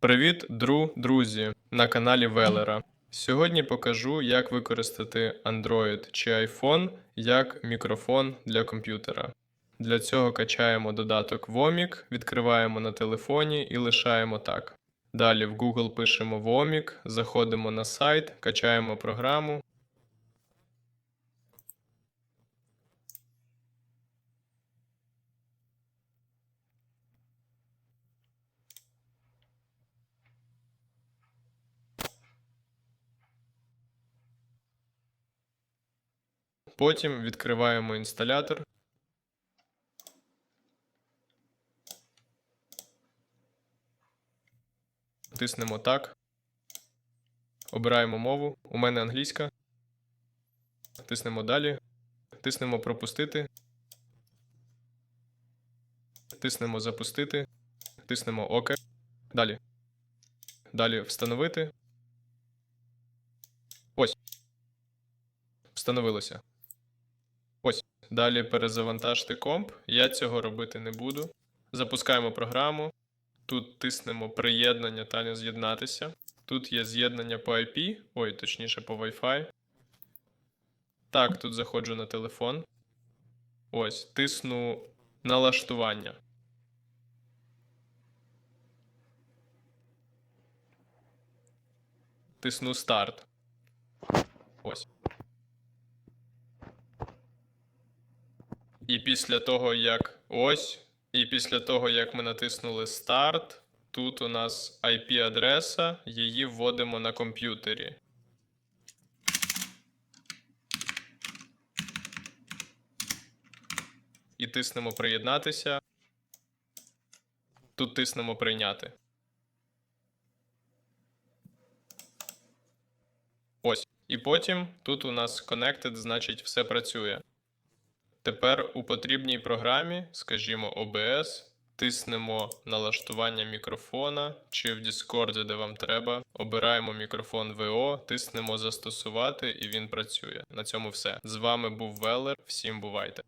Привіт, дру, друзі, на каналі Велера. Сьогодні покажу, як використати Android чи iPhone як мікрофон для комп'ютера. Для цього качаємо додаток Vomic, відкриваємо на телефоні і лишаємо так. Далі в Google пишемо Vomic, заходимо на сайт, качаємо програму. Потім відкриваємо інсталятор. Тиснемо так. Обираємо мову. У мене англійська. Тиснемо далі. Тиснемо пропустити. Тиснемо запустити. Тиснемо ОК. Далі. Далі встановити. Ось. Встановилося. Далі перезавантажте комп. Я цього робити не буду. Запускаємо програму. Тут тиснемо приєднання та не з'єднатися. Тут є з'єднання по IP, ой, точніше по Wi-Fi. Так, тут заходжу на телефон. Ось, тисну налаштування. Тисну старт. Ось. І після того, як ось, і після того, як ми натиснули старт, тут у нас IP-адреса, її вводимо на комп'ютері. І тиснемо приєднатися. Тут тиснемо прийняти. Ось. І потім тут у нас Connected, значить, все працює. Тепер у потрібній програмі, скажімо, OBS, тиснемо налаштування мікрофона чи в Discord, де вам треба. Обираємо мікрофон ВО, тиснемо застосувати, і він працює. На цьому все. З вами був Велер. Всім бувайте!